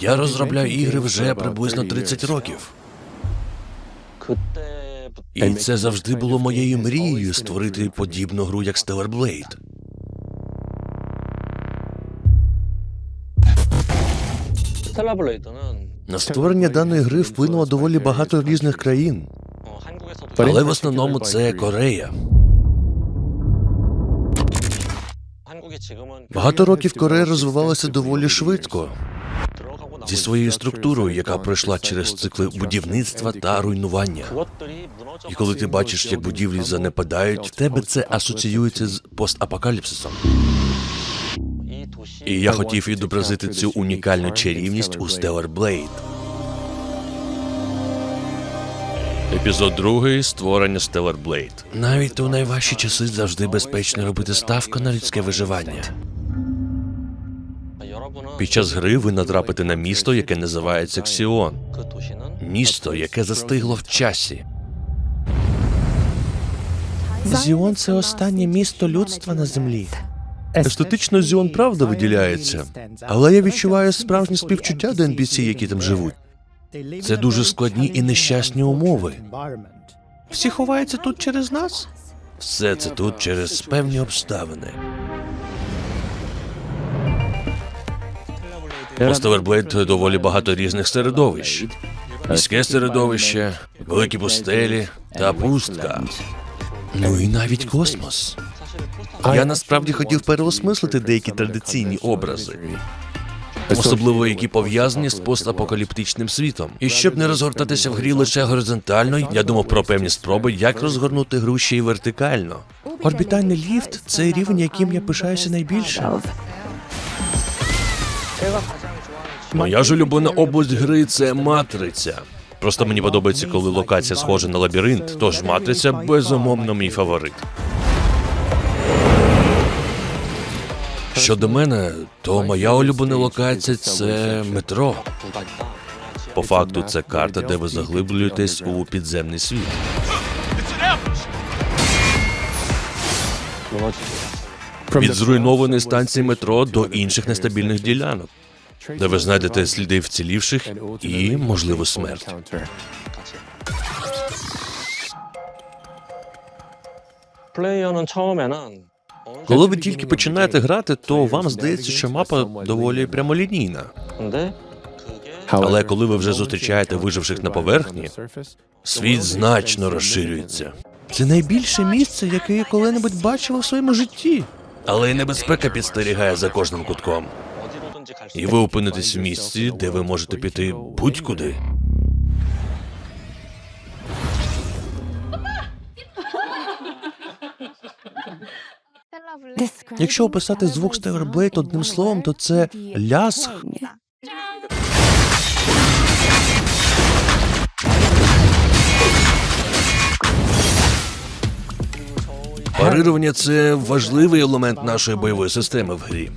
Я розробляю ігри вже приблизно 30 років. І це завжди було моєю мрією створити подібну гру як Stellar Blade. На створення даної гри вплинуло доволі багато різних країн, але в основному це Корея. Багато років Корея розвивалася доволі швидко. Зі своєю структурою, яка пройшла через цикли будівництва та руйнування. І коли ти бачиш, як будівлі занепадають, в тебе це асоціюється з постапокаліпсисом. І я хотів відобразити цю унікальну чарівність у Stellar Blade. Епізод другий створення Stellar Blade. Навіть у найважчі часи завжди безпечно робити ставку на людське виживання. Під час гри ви натрапите на місто, яке називається Ксіон. Місто, яке застигло в часі. Зіон це останнє місто людства на землі. Естетично зіон правда виділяється, але я відчуваю справжнє співчуття до NPC, які там живуть. Це дуже складні і нещасні умови. Всі ховаються тут через нас? Все це тут через певні обставини. У доволі багато різних середовищ. Міське середовище, великі пустелі та пустка. Ну і навіть космос. Я насправді хотів переосмислити деякі традиційні образи, особливо які пов'язані з постапокаліптичним світом. І щоб не розгортатися в грі лише горизонтально, я думав про певні спроби, як розгорнути гру ще й вертикально. Орбітальний ліфт це рівень, яким я пишаюся найбільше. Моя ж улюблена область гри це матриця. Просто мені подобається, коли локація схожа на лабіринт, тож матриця безумовно мій фаворит. Щодо мене, то моя улюблена локація це метро. По факту, це карта, де ви заглиблюєтесь у підземний світ. Від зруйнованої станції метро до інших нестабільних ділянок, де ви знайдете сліди вцілівших і, можливо, смерть. Коли ви тільки починаєте грати, то вам здається, що мапа доволі прямолінійна. Але коли ви вже зустрічаєте виживших на поверхні, світ значно розширюється. Це найбільше місце, яке я коли-небудь бачила в своєму житті. Але й небезпека підстерігає за кожним кутком. І ви опинитесь в місці, де ви можете піти будь-куди. Якщо описати звук Stellar Blade одним словом, то це ляск. Парирування це важливий елемент нашої бойової системи в грі.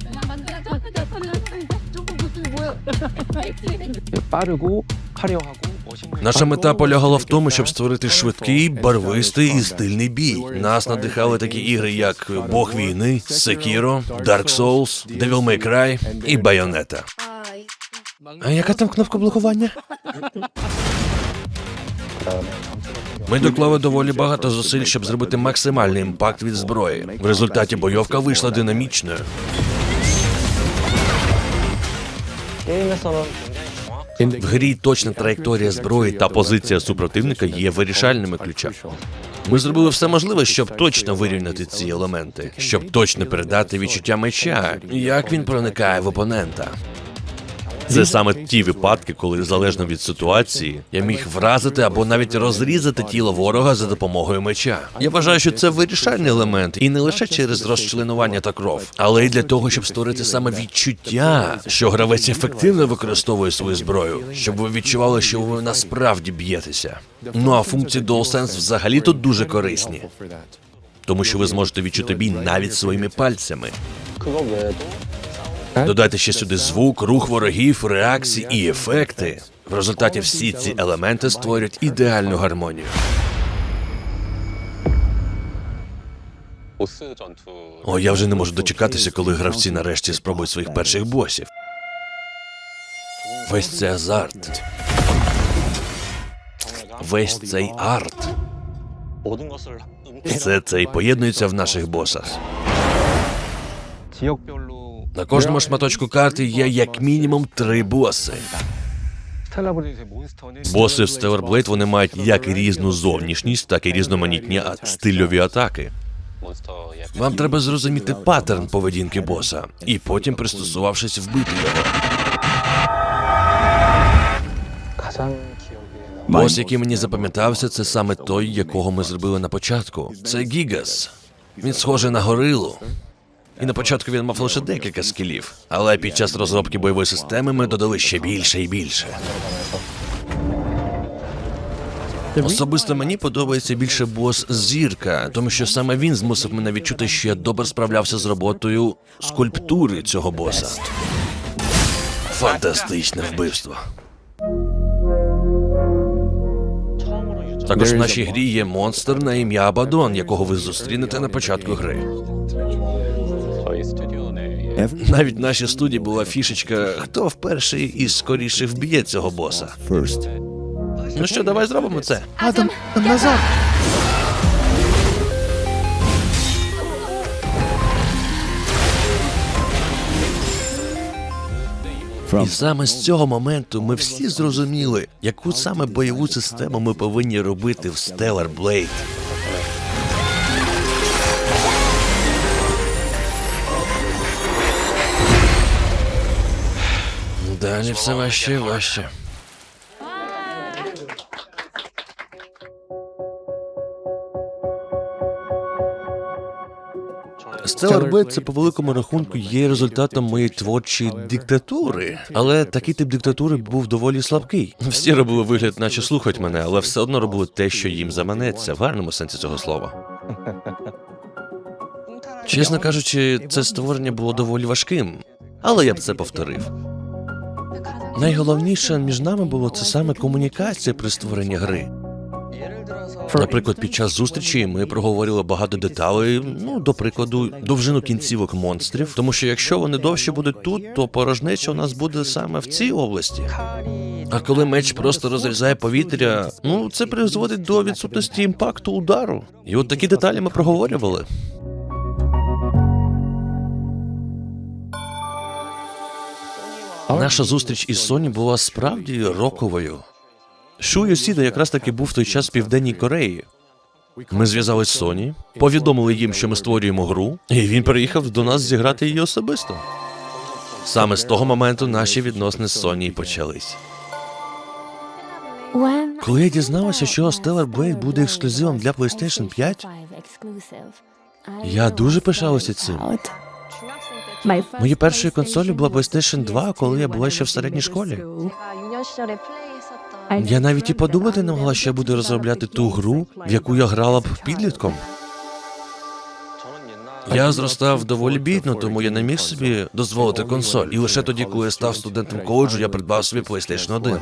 빠르고 화려하고 멋있는 Наша мета полягала в тому, щоб створити швидкий, барвистий і стильний бій. Нас надихали такі ігри, як Бог війни, Sekiro, Dark Souls, Devil May Cry і Bayonetta. А яка там кнопка блокування? Ми доклали доволі багато зусиль, щоб зробити максимальний імпакт від зброї. В результаті бойовка вийшла динамічною. В грі точна траєкторія зброї та позиція супротивника є вирішальними ключами. Ми зробили все можливе, щоб точно вирівняти ці елементи, щоб точно передати відчуття меча, як він проникає в опонента. Це саме ті випадки, коли залежно від ситуації я міг вразити або навіть розрізати тіло ворога за допомогою меча. Я вважаю, що це вирішальний елемент, і не лише через розчленування та кров, але й для того, щоб створити саме відчуття, що гравець ефективно використовує свою зброю, щоб ви відчували, що ви насправді б'єтеся. Ну а функції DualSense взагалі тут дуже корисні, тому що ви зможете відчути бій навіть своїми пальцями. Додайте ще сюди звук, рух ворогів, реакції і ефекти. В результаті всі ці елементи створюють ідеальну гармонію. О, я вже не можу дочекатися, коли гравці нарешті спробують своїх перших босів. Весь цей азарт. Весь цей арт. Все це і поєднується в наших босах. На кожному шматочку карти є як мінімум три боси. Боси в Stellar вони мають як різну зовнішність, так і різноманітні стильові атаки. Вам треба зрозуміти паттерн поведінки боса, і потім, пристосувавшись, вбити його. Бос, який мені запам'ятався, це саме той, якого ми зробили на початку. Це Гігас. Він схожий на горилу і на початку він мав лише декілька скілів. Але під час розробки бойової системи ми додали ще більше і більше. Особисто мені подобається більше бос зірка, тому що саме він змусив мене відчути, що я добре справлявся з роботою скульптури цього боса. Фантастичне вбивство. Також в нашій грі є монстр на ім'я Абадон, якого ви зустрінете на початку гри. Навіть в нашій студії була фішечка, хто вперше і скоріше вб'є цього боса. Ну що, давай зробимо це. Адам назад. І саме з цього моменту ми всі зрозуміли, яку саме бойову систему ми повинні робити в Stellar Blade. Далі все важче і важче. Stellar Blade – це по великому рахунку є результатом моєї творчої диктатури. Але такий тип диктатури був доволі слабкий. Всі робили вигляд, наче слухають мене, але все одно робили те, що їм заманеться, в гарному сенсі цього слова. Чесно кажучи, це створення було доволі важким, але я б це повторив. Найголовніше між нами було це саме комунікація при створенні гри. Наприклад, під час зустрічі ми проговорили багато деталей. Ну, до прикладу, довжину кінцівок монстрів. Тому що якщо вони довше будуть тут, то порожнеча у нас буде саме в цій області. А коли меч просто розрізає повітря, ну це призводить до відсутності імпакту удару. І от такі деталі ми проговорювали. Наша зустріч із Соні була справді роковою. Шу Йосіда якраз таки був в той час в південній Кореї. Ми зв'язались з Соні, повідомили їм, що ми створюємо гру, і він приїхав до нас зіграти її особисто. Саме з того моменту наші відносини з Соні й почались. Коли я дізналася, що Stellar Blade буде ексклюзивом для PlayStation 5, Я дуже пишалася цим. Моєю першою консолю була PlayStation 2, коли я була ще в середній школі. Я навіть і подумати не могла, що я буду розробляти ту гру, в яку я грала б підлітком. Я зростав доволі бідно, тому я не міг собі дозволити консоль. І лише тоді, коли я став студентом коледжу, я придбав собі PlayStation 1.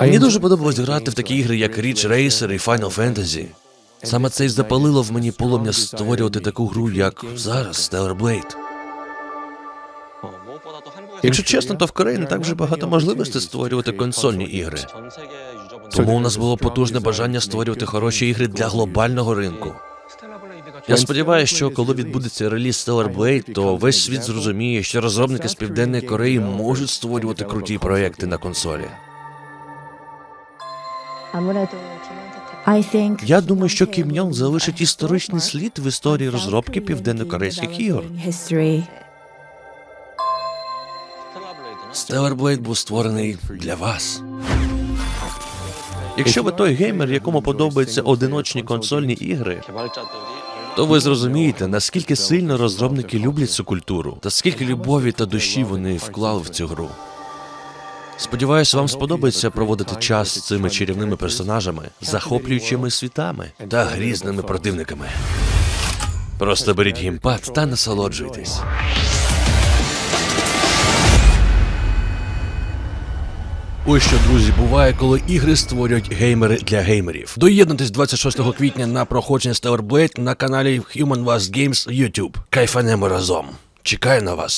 Мені дуже подобалось грати в такі ігри, як Ridge Racer і Final Fantasy. Саме це й запалило в мені полум'я створювати таку гру, як зараз Stellar Якщо чесно, то в Кореї не так вже багато можливостей створювати консольні ігри. Тому у нас було потужне бажання створювати хороші ігри для глобального ринку. Я сподіваюся, що коли відбудеться реліз Stellar Blade, то весь світ зрозуміє, що розробники з південної Кореї можуть створювати круті проекти на консолі. Я думаю, що Кім Йонг залишить історичний слід в історії розробки південно-корейських ігор. Stellarblade був створений для вас. Якщо ви той геймер, якому подобаються одиночні консольні ігри, то ви зрозумієте, наскільки сильно розробники люблять цю культуру, та скільки любові та душі вони вклали в цю гру. Сподіваюсь, вам сподобається проводити час з цими чарівними персонажами, захоплюючими світами та грізними противниками. Просто беріть геймпад та насолоджуйтесь. Ось що, друзі, буває, коли ігри створюють геймери для геймерів. Доєднуйтесь 26 квітня на проходження Stellar Blade на каналі Human West Games YouTube. Кайфанемо разом. Чекаю на вас.